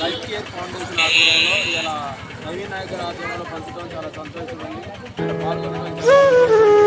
Life care foundation ఆధ్వర్యంలో ఇలా నవీన్ నాయక్ ఆధ్వర్యంలో పంచడం చాలా సంతోషం ఉంది. పాల్గొనడం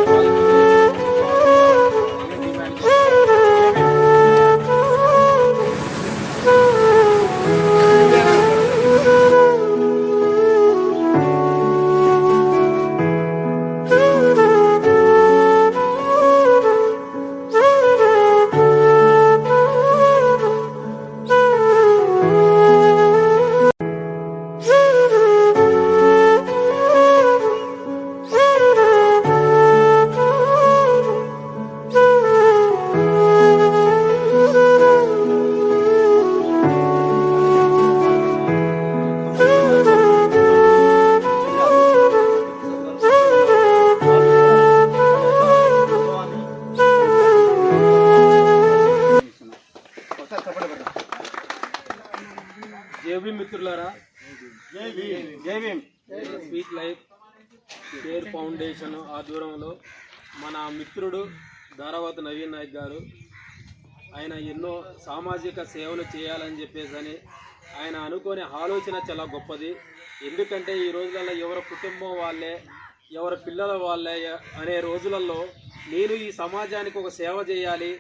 భీమ్ మిత్రులారా స్వీట్ లైఫ్ కేర్ ఫౌండేషన్ ఆధ్వర్యంలో మన మిత్రుడు ధారావత్ నవీన్ నాయక్ గారు ఆయన ఎన్నో సామాజిక సేవలు చేయాలని చెప్పేసి ఆయన అనుకునే ఆలోచన చాలా గొప్పది. ఎందుకంటే ఈ రోజులలో ఎవరి కుటుంబం వాళ్ళే ఎవరి పిల్లల వాళ్ళే అనే రోజులలో నేను ఈ సమాజానికి ఒక సేవ చేయాలి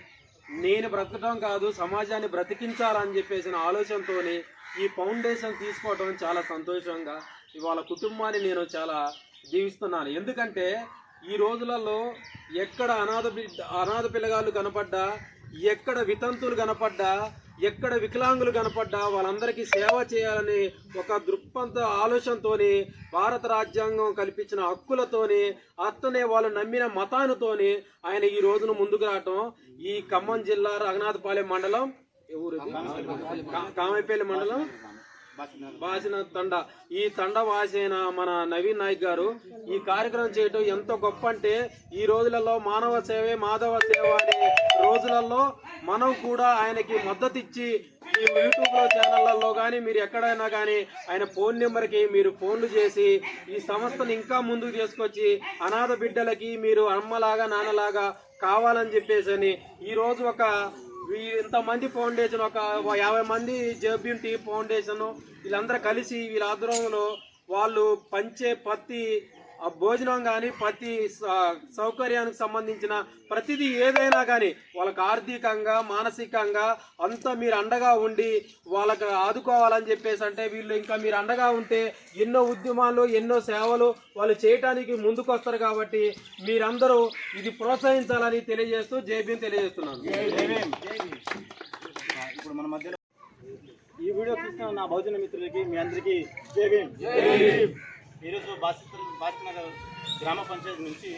నేను బ్రతకడం కాదు సమాజాన్ని బ్రతికించాలని చెప్పేసిన ఆలోచనతోని ఈ ఫౌండేషన్ తీసుకోవడం చాలా సంతోషంగా ఇవాళ కుటుంబాన్ని నేను చాలా జీవిస్తున్నాను ఎందుకంటే ఈ రోజులలో ఎక్కడ అనాథ అనాథ పిల్లగాళ్ళు కనపడ్డా ఎక్కడ వితంతులు కనపడ్డా ఎక్కడ వికలాంగులు కనపడ్డా వాళ్ళందరికీ సేవ చేయాలని ఒక దృక్పంత ఆలోచనతోని భారత రాజ్యాంగం కల్పించిన హక్కులతోని అత్తనే వాళ్ళు నమ్మిన మతానుతోని ఆయన ఈ రోజున ముందుకు రావటం. ఈ ఖమ్మం జిల్లా రఘునాథపాలెం మండలం ఊరు కామైపల్లి మండలం. వాసిన తండ. ఈ తండ వాసిన మన నవీన్ నాయక్ గారు ఈ కార్యక్రమం చేయటం ఎంతో గొప్ప అంటే ఈ రోజులలో మానవ సేవే మాధవ సేవ అనే రోజులలో మనం కూడా ఆయనకి మద్దతు ఇచ్చి ఈ యూట్యూబ్ ఛానళ్ళలో కానీ మీరు ఎక్కడైనా కానీ ఆయన ఫోన్ నెంబర్కి మీరు ఫోన్లు చేసి ఈ సంస్థను ఇంకా ముందుకు తీసుకొచ్చి అనాథ బిడ్డలకి మీరు అమ్మలాగా నాన్నలాగా కావాలని చెప్పేసి అని ఈ రోజు ఒక ఇంతమంది ఫౌండేషన్ ఒక యాభై మంది జేబీఎం టీ ఫౌండేషన్ వీళ్ళందరూ కలిసి వీళ్ళ ఆధ్వర్యంలో వాళ్ళు పంచే పత్తి భోజనం కానీ ప్రతి స- సౌకర్యానికి సంబంధించిన ప్రతిదీ ఏదైనా కానీ వాళ్ళకి ఆర్థికంగా మానసికంగా అంతా మీరు అండగా ఉండి వాళ్ళకి ఆదుకోవాలని చెప్పేసి అంటే వీళ్ళు ఇంకా మీరు అండగా ఉంటే ఎన్నో ఉద్యమాలు ఎన్నో సేవలు వాళ్ళు చేయటానికి ముందుకు వస్తారు కాబట్టి మీరందరూ ఇది ప్రోత్సహించాలని తెలియజేస్తూ జేబీఎం తెలియజేస్తున్నాను. ఇప్పుడు మన మధ్యలో ఈ వీడియో చూస్తున్న నా బహుజన మిత్రులకి మీ అందరికీ జై భీమ్. ఈరోజు బాసిత బాసినగర్ గ్రామ పంచాయతీ నుంచి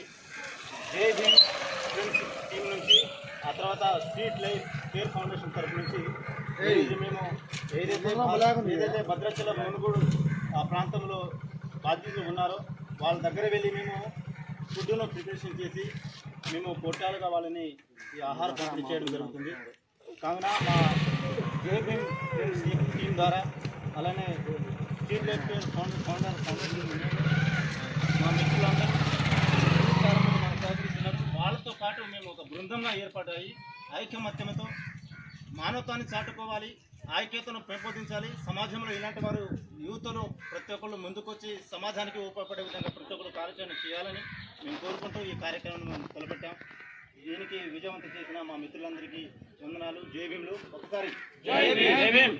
జై భీమ్ ఫ్రెండ్స్ టీం నుంచి ఆ తర్వాత స్ట్రీట్ లైఫ్ కేర్ ఫౌండేషన్ తరఫు నుంచి మేము ఏదైతే ఏదైతే భద్రాచలం మునుగోడు ఆ ప్రాంతంలో బాధ్యతలు ఉన్నారో వాళ్ళ దగ్గర వెళ్ళి మేము ఫుడ్ను ప్రిపరేషన్ చేసి మేము పొట్టాలుగా వాళ్ళని ఈ ఆహార పంపిణీ చేయడం జరుగుతుంది. కావున మా జేబీఎం టీం ద్వారా అలానే street life care founder founder foundation మా మిత్రులందరూ మనకు సహకరిస్తున్నారు వాళ్ళతో పాటు మేము ఒక బృందంగా ఏర్పడ్డాయి ఐకమత్యంతో మానవత్వాన్ని చాటుకోవాలి ఐక్యతను పెంపొందించాలి సమాజంలో ఇలాంటి వారు యూత్లో ప్రతి ఒక్కళ్ళు ముందుకొచ్చి సమాజానికి ఉపయోగపడే విధంగా ప్రతి ఒక్కరు కార్యాచరణ చేయాలని మేము కోరుకుంటూ ఈ కార్యక్రమాన్ని మేము తలపెట్టాం దీనికి విజయవంతం చేసిన మా మిత్రులందరికీ వందనాలు జై భీమ్లు ఒకసారి జై భీమ్.